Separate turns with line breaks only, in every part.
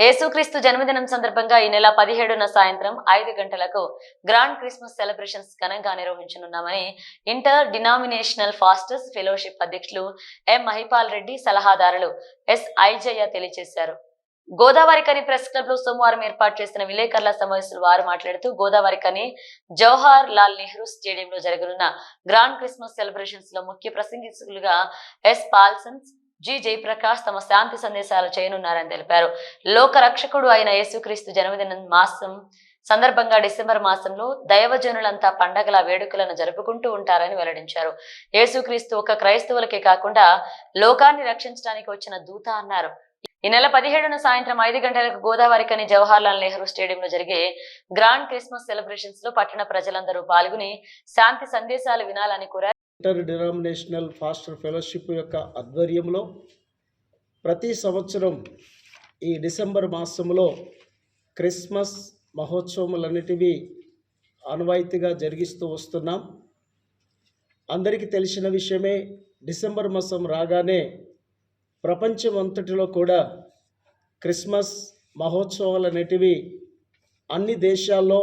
యేసుక్రీస్తు జన్మదినం సందర్భంగా ఈ నెల పదిహేడున సాయంత్రం ఐదు గంటలకు గ్రాండ్ క్రిస్మస్ సెలబ్రేషన్స్ ఘనంగా నిర్వహించనున్నామని ఇంటర్ డినామినేషనల్ ఫాస్టర్స్ ఫెలోషిప్ అధ్యక్షులు ఎం మహిపాల్ రెడ్డి సలహాదారులు ఎస్ ఐజయ్య తెలియజేశారు. గోదావరికని ప్రెస్ క్లబ్లో సోమవారం ఏర్పాటు చేసిన విలేకరుల సమావేశంలో వారు మాట్లాడుతూ గోదావరికని జవహర్ లాల్ నెహ్రూ స్టేడియంలో జరగనున్న గ్రాండ్ క్రిస్మస్ సెలబ్రేషన్స్లో ముఖ్య ప్రసంగికులుగా ఎస్ పాల్సన్స్ జి జయప్రకాష్ తమ శాంతి సందేశాలు చేయనున్నారని తెలిపారు. లోక రక్షకుడు అయిన యేసుక్రీస్తు జన్మదినం మాసం సందర్భంగా డిసెంబర్ మాసంలో దైవజనులంతా పండగల వేడుకలను జరుపుకుంటూ ఉంటారని వెల్లడించారు. యేసుక్రీస్తు ఒక క్రైస్తవులకే కాకుండా లోకాన్ని రక్షించడానికి వచ్చిన దూత అన్నారు. ఈ నెల పదిహేడున సాయంత్రం ఐదు గంటలకు గోదావరికని జవహర్ లాల్ నెహ్రూ స్టేడియంలో జరిగే గ్రాండ్ క్రిస్మస్ సెలబ్రేషన్స్లో పట్టణ ప్రజలందరూ పాల్గొని శాంతి సందేశాలు వినాలని కోరారు.
ఇంటర్ డినామినేషనల్ ఫాస్టర్ ఫెలోషిప్ యొక్క ఆధ్వర్యంలో ప్రతి సంవత్సరం ఈ డిసెంబర్ మాసంలో క్రిస్మస్ మహోత్సవములన్నిటివి ఆనవాయితీగా జరిగిస్తూ వస్తున్నాం. అందరికీ తెలిసిన విషయమే డిసెంబర్ మాసం రాగానే ప్రపంచం అంతటిలో కూడా క్రిస్మస్ మహోత్సవాలనేటివి అన్ని దేశాల్లో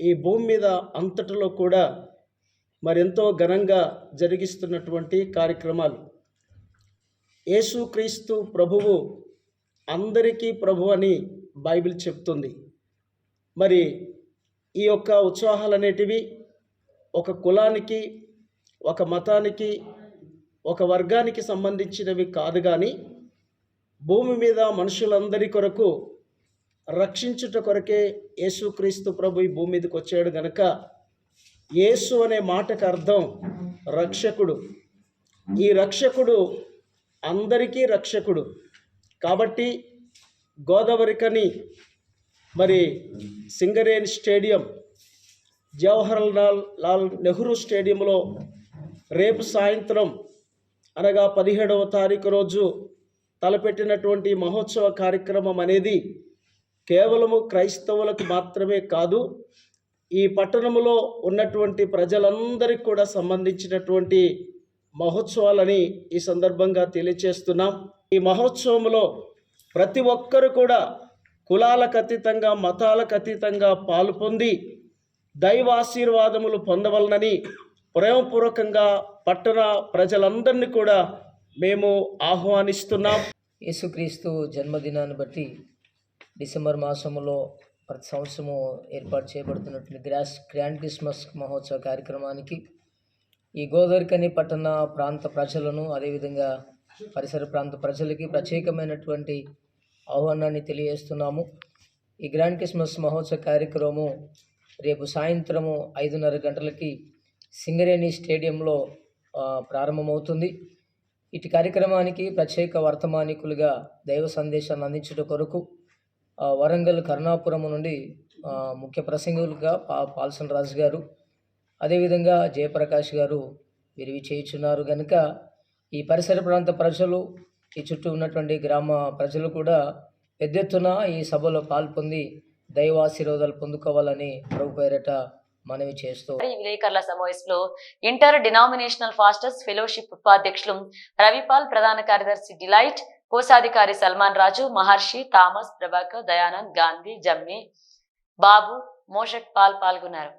ఈ భూమి మీద అంతటిలో కూడా మరెంతో ఘనంగా జరిగిస్తున్నటువంటి కార్యక్రమాలు. యేసుక్రీస్తు ప్రభువు అందరికీ ప్రభు అని బైబిల్ చెప్తుంది. మరి ఈ యొక్క ఉత్సాహాలు అనేటివి ఒక కులానికి ఒక మతానికి ఒక వర్గానికి సంబంధించినవి కాదు కానీ భూమి మీద మనుషులందరి కొరకు రక్షించుట కొరకే యేసుక్రీస్తు ప్రభు ఈ భూమి మీదకి వచ్చాడు గనక యేసు అనే మాటకు అర్థం రక్షకుడు. ఈ రక్షకుడు అందరికీ రక్షకుడు. కాబట్టి గోదావరికని మరి సింగరేణి స్టేడియం జవహర్ లాల్ లాల్ నెహ్రూ స్టేడియంలో రేపు సాయంత్రం అనగా పదిహేడవ తారీఖు రోజు తలపెట్టినటువంటి మహోత్సవ కార్యక్రమం అనేది కేవలము క్రైస్తవులకు మాత్రమే కాదు ఈ పట్టణంలో ఉన్నటువంటి ప్రజలందరికీ కూడా సంబంధించినటువంటి మహోత్సవాలని ఈ సందర్భంగా తెలియచేస్తున్నాం. ఈ మహోత్సవంలో ప్రతి ఒక్కరు కూడా కులాలకు అతీతంగా మతాలకు అతీతంగా పాలు పొంది దైవ ఆశీర్వాదములు పొందవలనని ప్రేమపూర్వకంగా పట్టణ ప్రజలందరినీ కూడా మేము ఆహ్వానిస్తున్నాం.
యేసుక్రీస్తు జన్మదినాన్ని బట్టి డిసెంబర్ మాసంలో ప్రతి సంవత్సరము ఏర్పాటు చేయబడుతున్నటువంటి గ్రాస్ గ్రాండ్ క్రిస్మస్ మహోత్సవ కార్యక్రమానికి ఈ గోదావరికని పట్టణ ప్రాంత ప్రజలను అదేవిధంగా పరిసర ప్రాంత ప్రజలకి ప్రత్యేకమైనటువంటి ఆహ్వానాన్ని తెలియజేస్తున్నాము. ఈ గ్రాండ్ క్రిస్మస్ మహోత్సవ కార్యక్రమము రేపు సాయంత్రము ఐదున్నర గంటలకి సింగరేణి స్టేడియంలో ప్రారంభమవుతుంది. ఇటు కార్యక్రమానికి ప్రత్యేక వర్తమానికులుగా దైవ సందేశాన్ని అందించుట కొరకు వరంగల్ కరుణాపురం నుండి ముఖ్య ప్రసంగులుగా పా పాల్సన్ రాజు గారు అదేవిధంగా జయప్రకాష్ గారు విరివి చేయుచున్నారు కనుక ఈ పరిసర ప్రాంత ప్రజలు ఈ చుట్టూ ఉన్నటువంటి గ్రామ ప్రజలు కూడా పెద్ద ఎత్తున ఈ సభలో పాల్పొంది దైవాశీర్వాదాలు పొందుకోవాలని ప్రభు పేరట మనవి చేస్తూ
ఈ విలేకరుల సమావేశంలో ఇంటర్ డినామినేషనల్ ఫాస్టర్స్ ఫెలోషిప్ ఉపాధ్యక్షులు రవిపాల్ ప్రధాన కార్యదర్శి డిలైట్ కోశాధికారి సల్మాన్ రాజు మహర్షి థామస్ ప్రభాకర్ దయానంద్ గాంధీ జమ్మి బాబు మోషక్ పాల్ పాల్గొన్నారు.